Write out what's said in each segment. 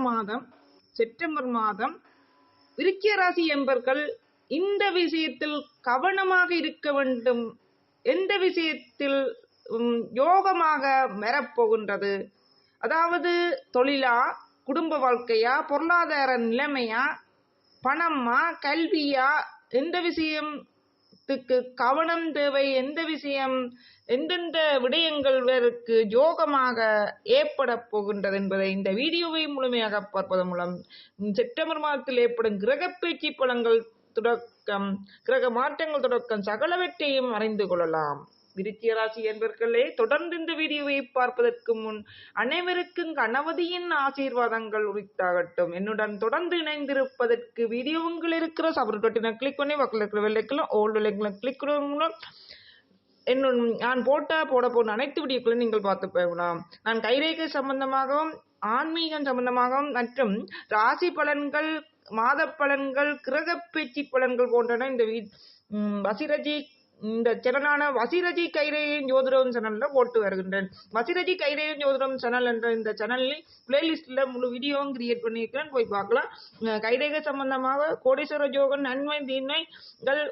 மாதம் செப்டம்பர் மாதம் விருச்சிக ராசி என்பர்கள் இந்த விஷயத்தில் கவனமாக இருக்க வேண்டும். எந்த விஷயத்தில் யோகமாக வரப்போகின்றது? அதாவது தொழிலா குடும்ப வாழ்க்கையா பொருளாதார நிலைமையா பணமா கல்வியா எந்த விஷயம் விஷயத்துக்கு கவனம் தேவை. எந்த விஷயம் எந்தெந்த விடயங்கள் வேருக்கு யோகமாக ஏற்பட போகின்றது என்பதை இந்த வீடியோவை முழுமையாக பார்ப்பதன் மூலம் செப்டம்பர் மாதத்தில் ஏற்படும் கிரகப்பேச்சு பலங்கள் தொடக்கம் கிரக மாற்றங்கள் தொடக்கம் சகலவற்றையும் அறிந்து கொள்ளலாம். விருச்சிய ராசி என்பர்களே தொடர்ந்து இந்த வீடியோவை பார்ப்பதற்கு முன் அனைவருக்கும் கணவதியின் ஆசீர்வாதங்கள் உரித்தாகட்டும். என்னுடன் தொடர்ந்து இணைந்திருப்பதற்கு வீடியோ உங்கள் இருக்கிற சபர் பட்டினை கிளிக் பண்ணி பக்கத்தில் இருக்கிற வெள்ளைக்கெல்லாம் ஓல்டு வெள்ளைக்கெல்லாம் கிளிக் பண்ணுவதன் மூலம் என்னும் நான் போட்ட போட போன அனைத்து வீடியோக்களையும் நீங்கள் பார்த்து போகலாம். நான் கைரேகை சம்பந்தமாகவும் ஆன்மீகம் சம்பந்தமாகவும் மற்றும் ராசி பலன்கள் மாத பலன்கள் கிரகப்பேச்சு பலன்கள் போன்றன இந்த வீ வசிரஜி இந்த சேனலான வசிரஜி கைரேயின் ஜோதிடம் சேனல்ல போட்டு வருகின்றேன். வசிரஜி கைரேயின் ஜோதிடம் சேனல் என்ற இந்த சேனலில் பிளேலிஸ்ட்ல முழு வீடியோவும் கிரியேட் பண்ணியிருக்கிறேன். போய் பார்க்கலாம். கைரேக சம்பந்தமாக கோடீஸ்வர ஜோகன் நன்மை தீன்மைகள்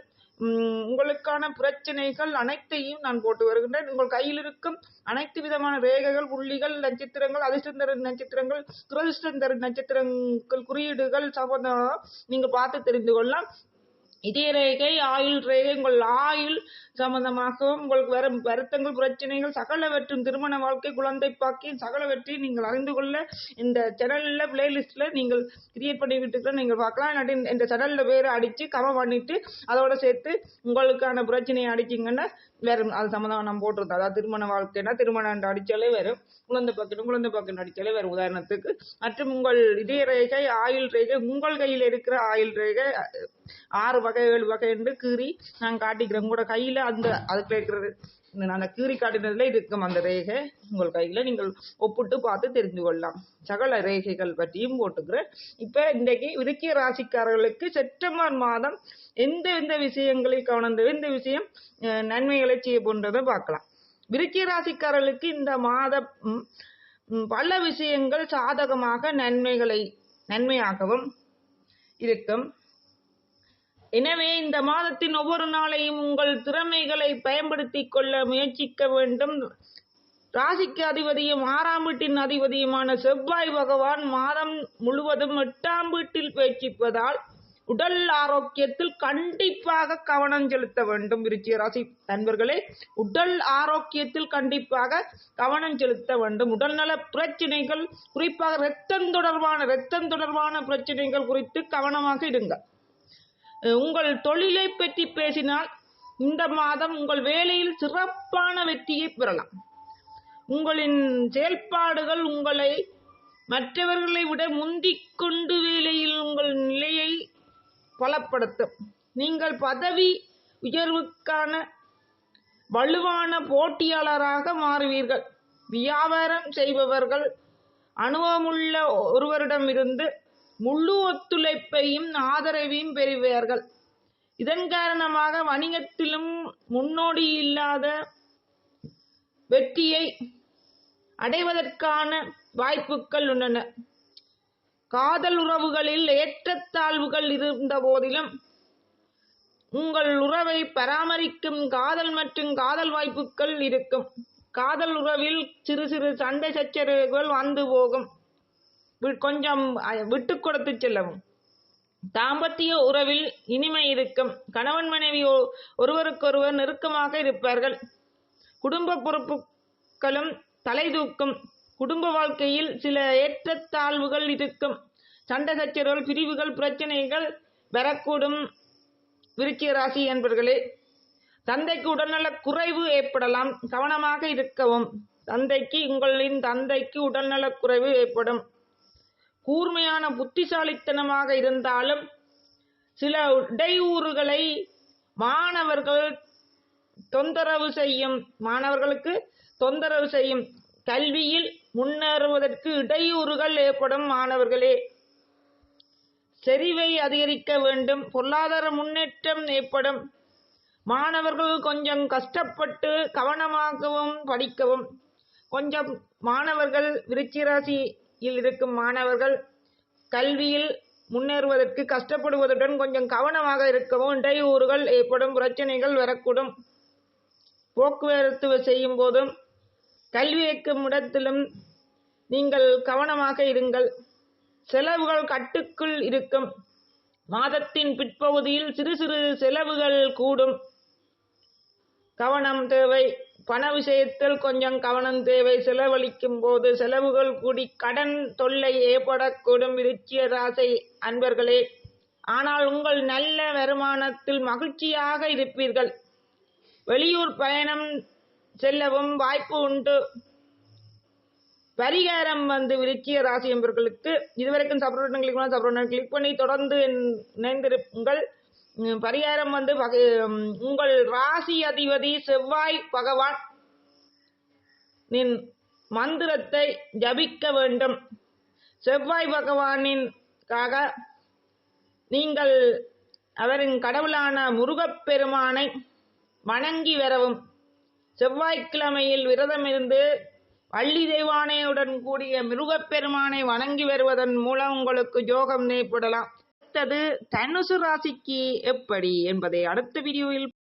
உங்களுக்கான பிரச்சனைகள் அனைத்தையும் நான் போட்டு வருகின்றேன். உங்கள் கையில் இருக்கும் அனைத்து விதமான ரேகைகள் புள்ளிகள் நட்சத்திரங்கள் அதிர்ஷ்டம் தரும் நட்சத்திரங்கள் துரதிர்ஷ்டம் தரும் நட்சத்திரங்கள் குறியீடுகள் சம்பந்தமாக நீங்கள் பார்த்து தெரிந்து கொள்ளலாம். இதய ரேகை ஆயுள் ரேகை உங்கள் ஆயுள் சம்பந்தமாகவும் உங்களுக்கு வரும் வருத்தங்கள் பிரச்சனைகள் சகலவற்றும் திருமண வாழ்க்கை குழந்தை பாக்கியம் சகலவற்றையும் நீங்கள் அறிந்து கொள்ள இந்த சேனல்ல பிளேலிஸ்ட்ல நீங்கள் கிரியேட் பண்ணி விட்டு நீங்கள் பார்க்கலாம். இல்லாட்டி இந்த- இந்த சேனல்ல பேரை அடிச்சு கவர் பண்ணிட்டு அதோட சேர்த்து உங்களுக்கான பிரச்சனையை அடிச்சிங்கன்னா வேற அது சம்மந்தமா நம்ம போட்டிருந்தோம் அதாவது திருமண வாழ்க்கைனா திருமணம் அடித்தாலே வரும் குழந்தை பாக்கணும் குழந்தை பாக்கணும் அடித்தாலே வரும் உதாரணத்துக்கு. மற்றும் உங்கள் இதய ரேகை ஆயுள் ரேகை உங்கள் கையில் இருக்கிற ஆயுள் ரேகை ஆறு வகை ஏழு வகை என்று கீறி நான் காட்டிக்கிறேன். உங்களோட கையில அந்த அதுக்குள்ள இருக்கிறது. நான் கீறி காட்டினதுல இருக்கும் அந்த ரேகை உங்கள் கையில நீங்கள் ஒப்பிட்டு பார்த்து தெரிந்து கொள்ளலாம். சகல ரேகைகள் பற்றியும் போட்டுக்கிறேன் இப்ப இன்றைக்கு விருக்கிய ராசிக்காரர்களுக்கு செப்டம்பர் மாதம் எந்த எந்த விஷயங்களில் கவனம் எந்த விஷயம் நன்மைகளை செய்ய போன்றதை பார்க்கலாம். விருக்கிய ராசிக்காரர்களுக்கு இந்த மாதம் பல விஷயங்கள் சாதகமாக நன்மைகளை நன்மையாகவும் இருக்கும். எனவே இந்த மாதத்தின் ஒவ்வொரு நாளையும் உங்கள் திறமைகளை பயன்படுத்திக் கொள்ள முயற்சிக்க வேண்டும். ராசிக்கு அதிபதியும் ஆறாம் வீட்டின் அதிபதியுமான செவ்வாய் பகவான் மாதம் முழுவதும் எட்டாம் வீட்டில் பேச்சிப்பதால் உடல் ஆரோக்கியத்தில் கண்டிப்பாக கவனம் செலுத்த வேண்டும். விருச்சிக ராசி நண்பர்களே உடல் ஆரோக்கியத்தில் கண்டிப்பாக கவனம் செலுத்த வேண்டும். உடல்நல பிரச்சனைகள் குறிப்பாக இரத்தம் தொடர்பான இரத்தம் தொடர்பான பிரச்சனைகள் குறித்து கவனமாக இருங்கள். உங்கள் தொழிலை பற்றி பேசினால் இந்த மாதம் உங்கள் வேலையில் சிறப்பான வெற்றியை பெறலாம். உங்களின் செயல்பாடுகள் உங்களை மற்றவர்களை விட முந்திக் கொண்டு வேலையில் உங்கள் நிலையை பலப்படுத்தும். நீங்கள் பதவி உயர்வுக்கான வலுவான போட்டியாளராக மாறுவீர்கள். வியாபாரம் செய்பவர்கள் அனுபவமுள்ள ஒருவரிடமிருந்து முழு ஒத்துழைப்பையும் ஆதரவையும் பெறுவார்கள். இதன் காரணமாக வணிகத்திலும் முன்னோடி இல்லாத வெற்றியை அடைவதற்கான வாய்ப்புகள் உள்ளன. காதல் உறவுகளில் ஏற்றத்தாழ்வுகள் இருந்த போதிலும் உங்கள் உறவை பராமரிக்கும் காதல் மற்றும் காதல் வாய்ப்புகள் இருக்கும். காதல் உறவில் சிறு சிறு சண்டை சச்சரவுகள் வந்து போகும். கொஞ்சம் விட்டு கொடுத்து செல்லவும். தாம்பத்திய உறவில் இனிமை இருக்கும். கணவன் மனைவி ஒருவருக்கொருவர் நெருக்கமாக இருப்பார்கள். குடும்ப பொறுப்புகளும் தலைதூக்கும் குடும்ப வாழ்க்கையில் சில ஏற்றத்தாழ்வுகள் இருக்கும். சண்டை சச்சரவுகள் பிரிவுகள் பிரச்சனைகள் வரக்கூடும். விருச்சிக ராசி என்பர்களே தந்தைக்கு உடல்நலக் குறைவு ஏற்படலாம். கவனமாக இருக்கவும். தந்தைக்கு உங்களின் தந்தைக்கு உடல்நலக் குறைவு ஏற்படும். கூர்மையான புத்திசாலித்தனமாக இருந்தாலும் சில இடையூறுகளை மாணவர்கள் தொந்தரவு செய்யும் மாணவர்களுக்கு தொந்தரவு செய்யும் கல்வியில் முன்னேறுவதற்கு இடையூறுகள் ஏற்படும் மாணவர்களே. செறிவை அதிகரிக்க வேண்டும் பொருளாதார முன்னேற்றம் ஏற்படும். மாணவர்கள் கொஞ்சம் கஷ்டப்பட்டு கவனமாகவும் படிக்கவும் கொஞ்சம் மாணவர்கள் விருச்சிராசி இல் இருக்கும் மாணவர்கள் கல்வியில் முன்னேறுவதற்கு கஷ்டப்படுவதுடன் கொஞ்சம் கவனமாக இருக்கவும் இடையூறுகள் ஏற்படும் பிரச்சனைகள் வரக்கூடும். போக்குவரத்து செய்யும் போதும் கல்வி வைக்கும் இடத்திலும் நீங்கள் கவனமாக இருங்கள். செலவுகள் கட்டுக்குள் இருக்கும். மாதத்தின் பிற்பகுதியில் சிறு சிறு செலவுகள் கூடும். கவனம் தேவை. பண விஷயத்தில் கொஞ்சம் கவனம் தேவை. செலவழிக்கும் போது செலவுகள் கூடி கடன் தொல்லை ஏற்படக்கூடும் விருச்சிய ராசி அன்பர்களே ஆனால் உங்கள் நல்ல வருமானத்தில் மகிழ்ச்சியாக இருப்பீர்கள். வெளியூர் பயணம் செல்லவும் வாய்ப்பு உண்டு. பரிகாரம் வந்து விருச்சிய ராசி என்பவர்களுக்கு இதுவரைக்கும் சப்ரோட்டன் சப்ரோட்டன் கிளிக் பண்ணி தொடர்ந்து இணை- இணைந்திருங்கள். பரிகாரம் வந்து உங்கள் ராசி அதிபதி செவ்வாய் பகவான் நின் மந்திரத்தை ஜபிக்க வேண்டும். செவ்வாய் பகவானின்காக நீங்கள் அவரின் கடவுளான முருகப்பெருமானை வணங்கி வரவும். செவ்வாய்க்கிழமையில் விரதம் இருந்து வள்ளி தெய்வானையுடன் கூடிய மிருகப்பெருமானை வணங்கி வருவதன் மூலம் உங்களுக்கு யோகம் ஏற்படலாம் அடுத்தது தனுசு ராசிக்கு எப்படி என்பதை அடுத்த வீடியோவில்